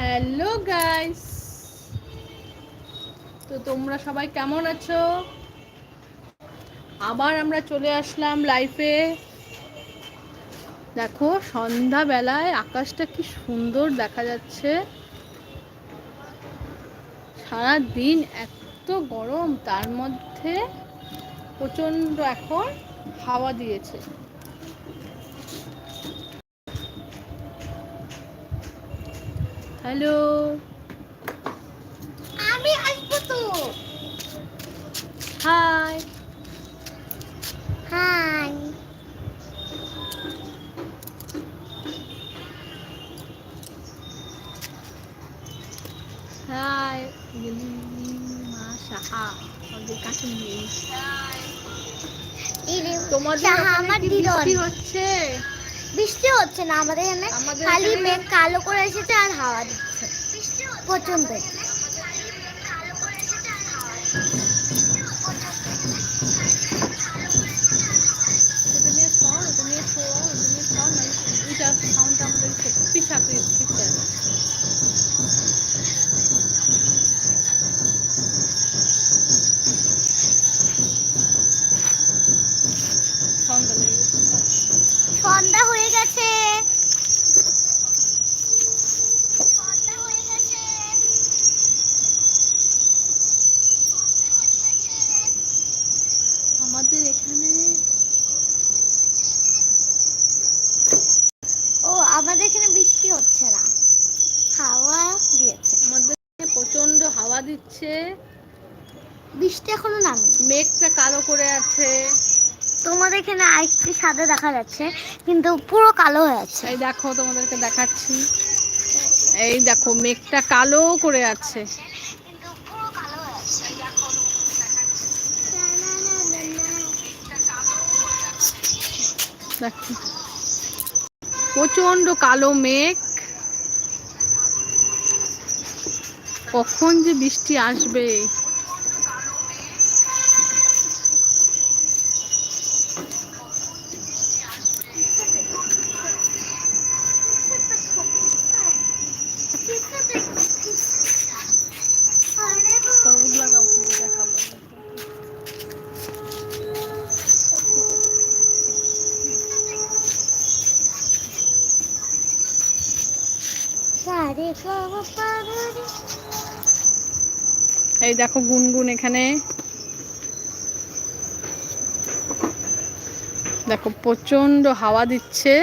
Hello guys তো তোমরা সবাই কেমন আছো? আবার আমরা চলে আসলাম লাইফে দেখো, সন্ধ্যাবেলায় আকাশটা কি সুন্দর দেখা যাচ্ছে। সারা দিন এত গরম, তার মধ্যে প্রচণ্ড এখন হাওয়া দিয়েছে। হ্যালো। আমি আসব তো। হাই। হাই। হাই। মা সাহা আমাদের কাছে নেই। তোমাদের হচ্ছে? বৃষ্টি হচ্ছে না আমাদের এখানে? খালি মেঘ কালো করে এসেছে আর হাওয়া দিচ্ছে। প্রচণ্ড ওটা নিয়ে সর ওটা নিয়ে সর ওটা নিয়ে সর না ওইটা সাউন্ডটা আমাদের পিছা পিছা সন্ধ্যা লেগে গেছে সন্ধ্যা হয়ে গেছে আমাদের এখানে ও আমাদের এখানে বৃষ্টি হচ্ছে না হাওয়া দিয়েছে আমাদের এখানে প্রচণ্ড হাওয়া দিচ্ছে। বৃষ্টি এখনও নামে। মেঘটা কালো করে আছে। তোমাদের এখানে আরেকটি সাদা দেখা যাচ্ছে কিন্তু পুরো কালো হয়ে আছে। এই দেখো তোমাদেরকে দেখাচ্ছি। এই দেখো মেঘটা কালো করে আছে। প্রচণ্ড কালো মেঘ। কখন যে বৃষ্টি আসবে তরমুজ লাগাও দেখাবো সারে গামা পারে এই দেখো গুনগুন এখানে। দেখো প্রচণ্ড হাওয়া দিচ্ছে।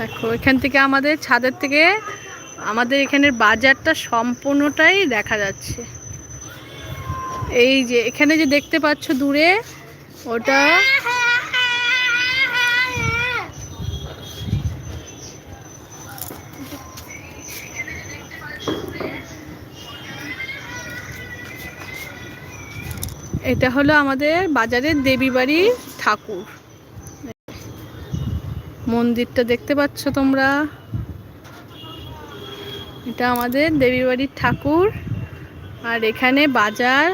দেখো এখান থেকে আমাদের ছাদের থেকে আমাদের এখানের বাজারটা সম্পূর্ণটাই দেখা যাচ্ছে। এই যে, এখানে যে দেখতে পাচ্ছ দূরে, ওটা এটা হলো আমাদের বাজারের দেবী বাড়ির ঠাকুর। মন্দিরটা দেখতে পাচ্ছ তোমরা। এটা আমাদের দেবীবাড়ির ঠাকুর, আর এখানে বাজার।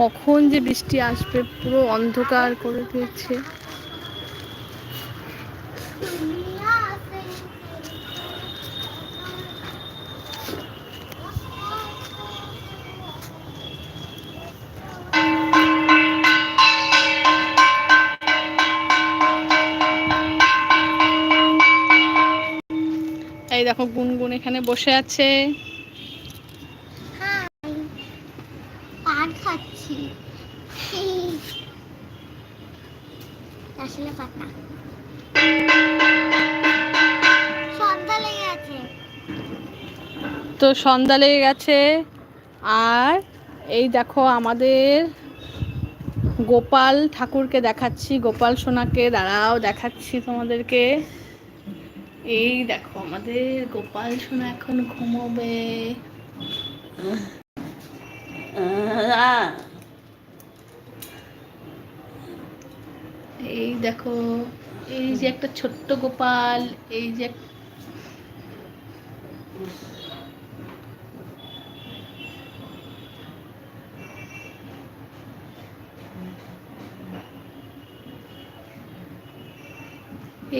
কখন যে বৃষ্টি আসবে, পুরো অন্ধকার করে দিয়েছে। দেখো গুনগুন এখানে বসে আছে। খাচ্ছি। আসলে পান সন্ধ্যা লেগে আছে তো সন্ধ্যা লেগে গেছে। আর এই দেখো আমাদের গোপাল ঠাকুরকে দেখাচ্ছি। গোপাল সোনাকে দাঁড়াও দেখাচ্ছি তোমাদেরকে। এই দেখো, আমাদের গোপাল সোনা এখন ঘুমোবে। এই দেখো, এই যে একটা ছোট্ট গোপাল, এই যে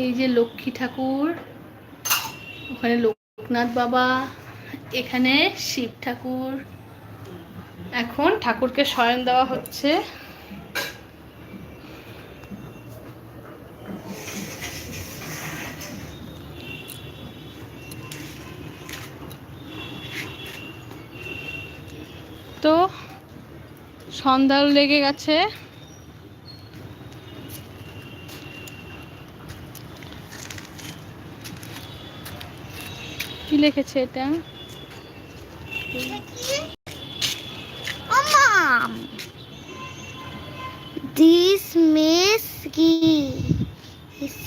এই যে লক্ষ্মী ঠাকুর। ওখানে লোকনাথ বাবা, এখানে শিব ঠাকুর। এখন ঠাকুরকে শয়ন দেওয়া হচ্ছে। তো সন্ধ্যা লেগে গেছে। কি লিখেছে এটা? this whiskey is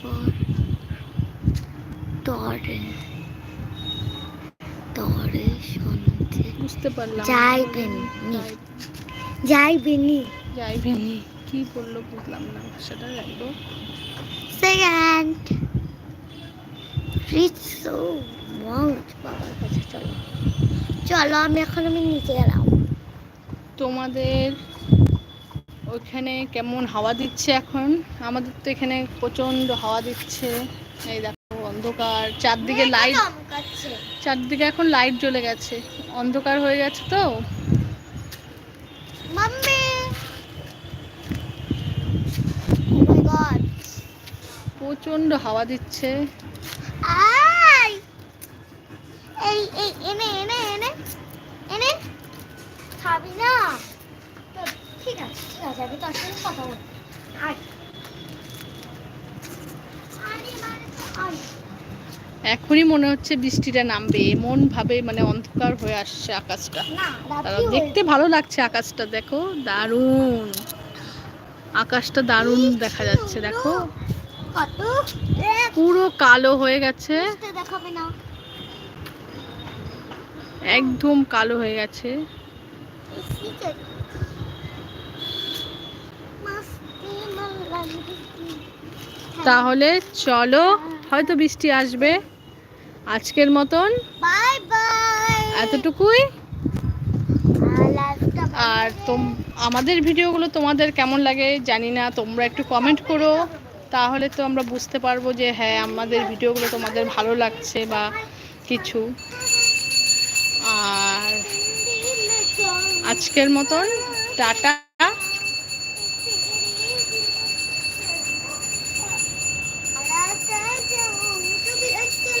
for Dory. Dory শুনতে বুঝতে পারলাম। না। যাইবেন। নি। যাইবেনি। যাইবেনি। কি বলল বুঝলাম না ভাষাটা রাখব সেকেন্ড রিচ সো মাউথ বাবার কাছে চলো চলো আমি এখন আমি নিচে গেলাম। তোমাদের ওইখানে কেমন হাওয়া দিচ্ছে এখন? আমাদের তো এখানে প্রচণ্ড হাওয়া দিচ্ছে। এই দেখো অন্ধকার। চারদিকে লাইট চারদিকে এখন লাইট জ্বলে গেছে। অন্ধকার হয়ে গেছে তো? ও প্রচণ্ড হাওয়া দিচ্ছে। এই এই এনে এনে এনে এনে খাবি না ঠিক আছে ঠিক আছে আমি তোর সাথে কথা বলব আয় এখনই মনে হচ্ছে বৃষ্টিটা নামবে। এমন ভাবে মানে অন্ধকার হয়ে আসছে আকাশটা। দেখতে ভালো লাগছে আকাশটা দেখো। দারুণ। আকাশটা দারুণ দেখা যাচ্ছে দেখো। কত? পুরো কালো হয়ে গেছে। দেখাবে না। একদম কালো হয়ে গেছে। তাহলে চলো হয়তো বৃষ্টি আসবে। আজকের মতন এতটুকুই। আর তোম আমাদের ভিডিওগুলো তোমাদের কেমন লাগে জানি না তোমরা একটু কমেন্ট করো। তাহলে তো আমরা বুঝতে পারব যে হ্যাঁ আমাদের ভিডিওগুলো তোমাদের ভালো লাগছে বা কিছু। আর আজকের মতন, টাটা।